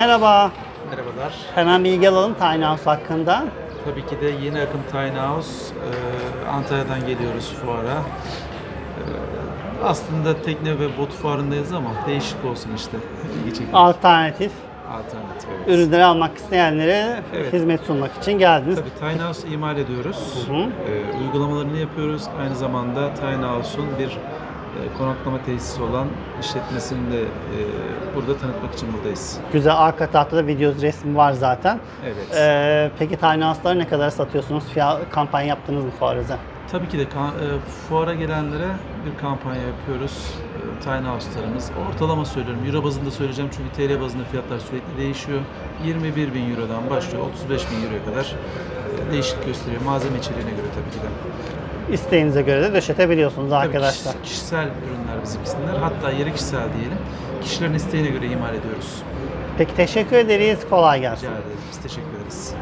Merhaba. Merhabalar. Hemen bilgi alalım Tiny House hakkında. Tabii ki de yeni akım Tiny House. Ee, Antalya'dan geliyoruz fuara. Ee, aslında tekne ve bot fuarındayız ama değişik olsun işte. İlgi çekici. Alternatif Alternatif evet. ürünleri almak isteyenlere Evet. hizmet sunmak için geldiniz. Tabii Tiny House imal ediyoruz. Hı hı. Ee, uygulamalarını yapıyoruz. Aynı zamanda Tiny House'un bir konaklama tesisi olan işletmesini de e, burada tanıtmak için buradayız. Güzel arka tarafta da video resmi var zaten. Evet. Ee, peki House'ları ne kadar satıyorsunuz? Fiyat, kampanya yaptınız mı fuarıza? Tabii ki de e, fuara gelenlere bir kampanya yapıyoruz. E, Tiny House'larımız. Ortalama söylüyorum. Euro bazında söyleyeceğim çünkü TL bazında fiyatlar sürekli değişiyor. 21 bin Euro'dan başlıyor 35 bin Euro'ya kadar e, değişiklik gösteriyor. Malzeme içeriğine göre tabii ki de. İsteğinize göre de döşetebiliyorsunuz Tabii arkadaşlar. kişis- kişisel ürünler bizimkisinler. Hatta yarı kişisel diyelim. Kişilerin isteğine göre imal ediyoruz. Peki teşekkür ederiz. Kolay gelsin. Rica ederiz. Biz teşekkür ederiz.